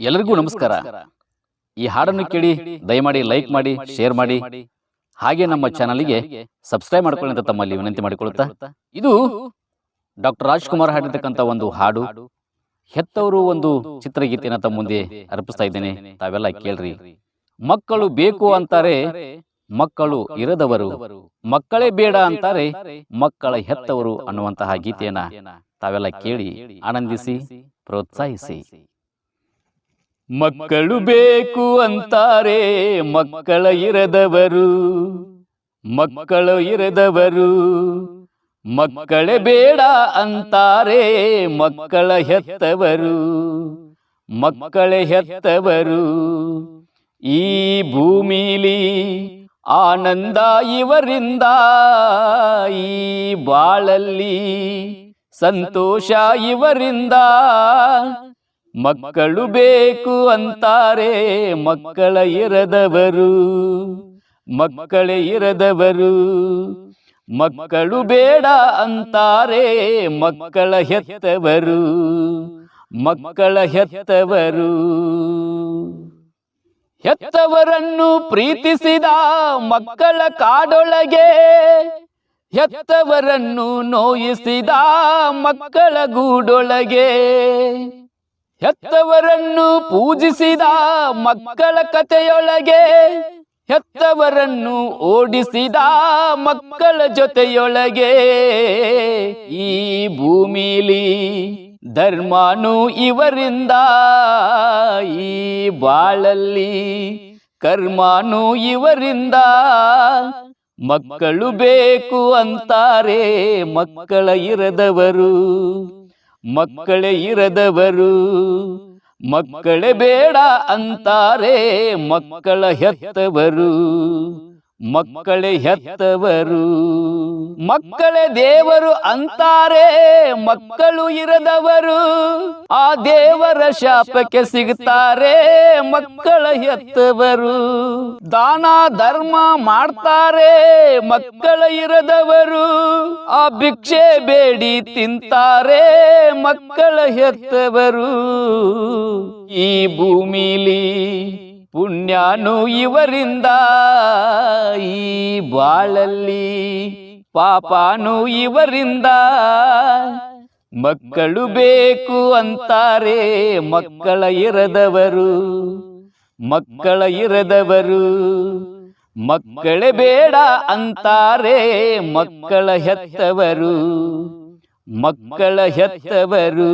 ಎಲ್ಲರಿಗೂ ನಮಸ್ಕಾರ. ಈ ಹಾಡನ್ನು ಕೇಳಿ ದಯಮಾಡಿ ಲೈಕ್ ಮಾಡಿ ಶೇರ್ ಮಾಡಿ. ಹಾಗೆ ನಮ್ಮ ಚಾನಲ್ಗೆ ಸಬ್ಸ್ಕ್ರೈಬ್ ಮಾಡ್ಕೊಳ್ಳಿ ಅಂತ ತಮ್ಮಲ್ಲಿ ವಿನಂತಿ ಮಾಡಿಕೊಳ್ಳುತ್ತಾ ಇದು ಡಾಕ್ಟರ್ ರಾಜ್ಕುಮಾರ್ ಹಾಡಿರ್ತಕ್ಕಂಥ ಒಂದು ಹಾಡು. ಹೆತ್ತವರು ಒಂದು ಚಿತ್ರಗೀತೆನ ತಮ್ಮ ಮುಂದೆ ಅರ್ಪಿಸ್ತಾ ಇದ್ದೇನೆ. ತಾವೆಲ್ಲ ಕೇಳ್ರಿ. ಮಕ್ಕಳು ಬೇಕು ಅಂತಾರೆ ಮಕ್ಕಳು ಇರದವರು. ಮಕ್ಕಳೇ ಬೇಡ ಅಂತಾರೆ ಮಕ್ಕಳ ಹೆತ್ತವರು ಅನ್ನುವಂತಹ ಗೀತೆಯನ್ನ ತಾವೆಲ್ಲ ಕೇಳಿ ಆನಂದಿಸಿ ಪ್ರೋತ್ಸಾಹಿಸಿ. ಮಕ್ಕಳು ಬೇಕು ಅಂತಾರೆ ಮಕ್ಕಳ ಇರದವರು. ಮಕ್ಕಳು ಇರದವರು. ಮಕ್ಕಳೇ ಬೇಡ ಅಂತಾರೆ ಮಕ್ಕಳ ಹೆತ್ತವರು. ಮಕ್ಕಳೇ ಹೆತ್ತವರು. ಈ ಭೂಮಿಲಿ ಆನಂದ ಇವರಿಂದ, ಈ ಬಾಳಲ್ಲಿ ಸಂತೋಷ ಇವರಿಂದ. ಮಕ್ಕಳು ಬೇಕು ಅಂತಾರೆ ಮಕ್ಕಳ ಇರದವರು, ಮಕ್ಕಳೇ ಇರದವರು. ಮಕ್ಕಳು ಬೇಡ ಅಂತಾರೆ ಮಕ್ಕಳ ಹೆತ್ತವರು ಮಕ್ಕಳ ಹೆತ್ತವರು. ಹೆತ್ತವರನ್ನು ಪ್ರೀತಿಸಿದ ಮಕ್ಕಳ ಕಾಡೊಳಗೆ ಹೆತ್ತವರನ್ನು ನೋಯಿಸಿದ ಮಕ್ಕಳ ಗೂಡೊಳಗೆ ಹೆತ್ತವರನ್ನು ಪೂಜಿಸಿದ ಮಕ್ಕಳ ಕಥೆಯೊಳಗೆ ಹೆತ್ತವರನ್ನು ಓಡಿಸಿದ ಮಕ್ಕಳ ಜೊತೆಯೊಳಗೆ, ಈ ಭೂಮಿಲಿ ಧರ್ಮಾನು ಇವರಿಂದ ಈ ಬಾಳಲ್ಲಿ, ಕರ್ಮಾನು ಇವರಿಂದ ಮಕ್ಕಳು ಬೇಕು ಅಂತಾರೆ ಮಕ್ಕಳ ಇರದವರು, ಮಕ್ಕಳೇ ಇರದವರು, ಮಕ್ಕಳೇ ಬೇಡ ಅಂತಾರೆ ಮಕ್ಕಳ ಹೆತ್ತವರು. ಮಕ್ಕಳೇ ಹೆತ್ತವರು. ಮಕ್ಕಳೇ ದೇವರು ಅಂತಾರೆ. ಮಕ್ಕಳು ಇರದವರು. ಆ ದೇವರ ಶಾಪಕ್ಕೆ ಸಿಗ್ತಾರೆ. ಮಕ್ಕಳ ಹೆತ್ತವರು. ದಾನ ಧರ್ಮ ಮಾಡ್ತಾರೆ. ಮಕ್ಕಳ ಇರದವರು. ಆ ಭಿಕ್ಷೆ ಬೇಡಿ ತಿಂತಾರೆ. ಮಕ್ಕಳ ಹೆತ್ತವರು. ಈ ಭೂಮಿಲಿ ಪುಣ್ಯನು ಇವರಿಂದ ಈ ಬಾಳಲ್ಲಿ, ಪಾಪನು ಇವರಿಂದ ಮಕ್ಕಳು ಬೇಕು ಅಂತಾರೆ, ಮಕ್ಕಳ ಇರದವರು ಮಕ್ಕಳ ಇರದವರು, ಮಕ್ಕಳೇ ಬೇಡ ಅಂತಾರೆ, ಮಕ್ಕಳ ಹೆತ್ತವರು ಮಕ್ಕಳ ಹೆತ್ತವರು.